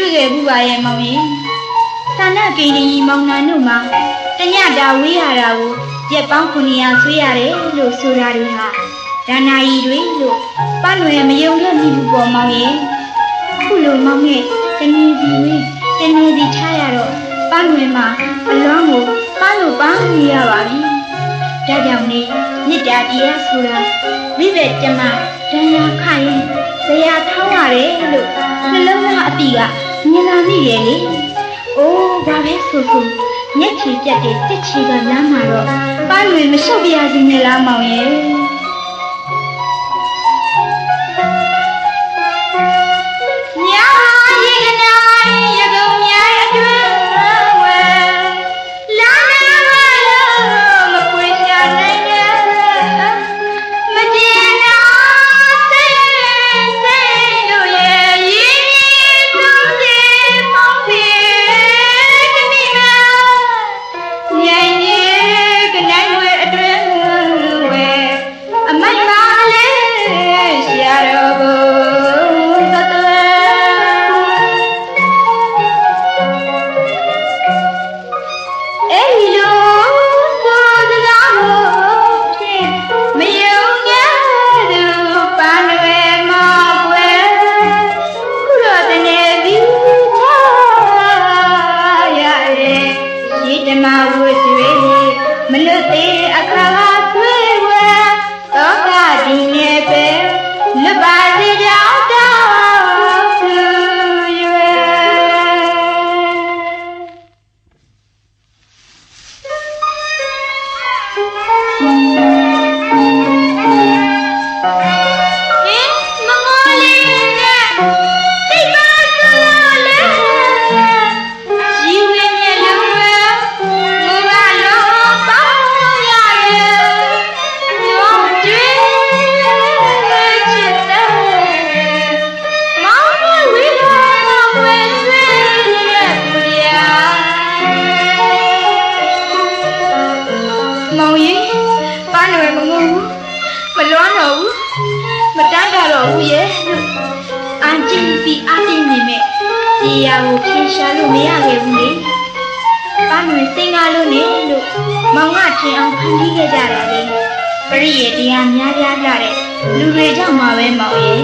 တွေ့ခဲ့ဘူးပါရဲ့မောင်ရင်သာနာကိန်းကြီးမောင်နှံတို့မှာတညတာဝေးရတာကိုရက်ပေါင်း900ဆွေးရတယ်လို့ဆိုတာတွေဟာဒါနာယီတွေလို့ပန်းလွယ်မယုံခဲ့မိဘူးပေါ့မောင်ရင်အခုလိုမောင်နဲ့တနေစီဝေးတနေစီထားရတော့ပန်းလွယ်မှာအလွမ်းကိုပန်းလို့ပန်းနေရပါပြီဒါကြောင့်လေမေတ္တာတရားဆိုတာမိဘကျမဒဏ်ရာခရင် ဇရာထောင်းရတယ်လို့နှလုံးသားအတိကမြင်လာမိရဲ့လေ။အိုးဘာပဲဆိုဆိုမျက်ခြေပြတ်တဲ့တစ်ချီကလမ်းမှာတော့ပန်းတွေမလျှော့ပြရစီနဲ့လားမောင်ရဲ့။ မဝတ်တွေမလွတ်သေး ကိုဖြေရှာလို့မရခဲ့ဘူးလေပါနွယ်စိတ်ကားလို့နေလို့မောင်ကထင်အောင်ဖန်တီးခဲ့ကြတာလေပရိယေတရားများပြားကြတဲ့လူတွေကြောင့်မှာပဲမောင်ရဲ့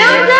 Music!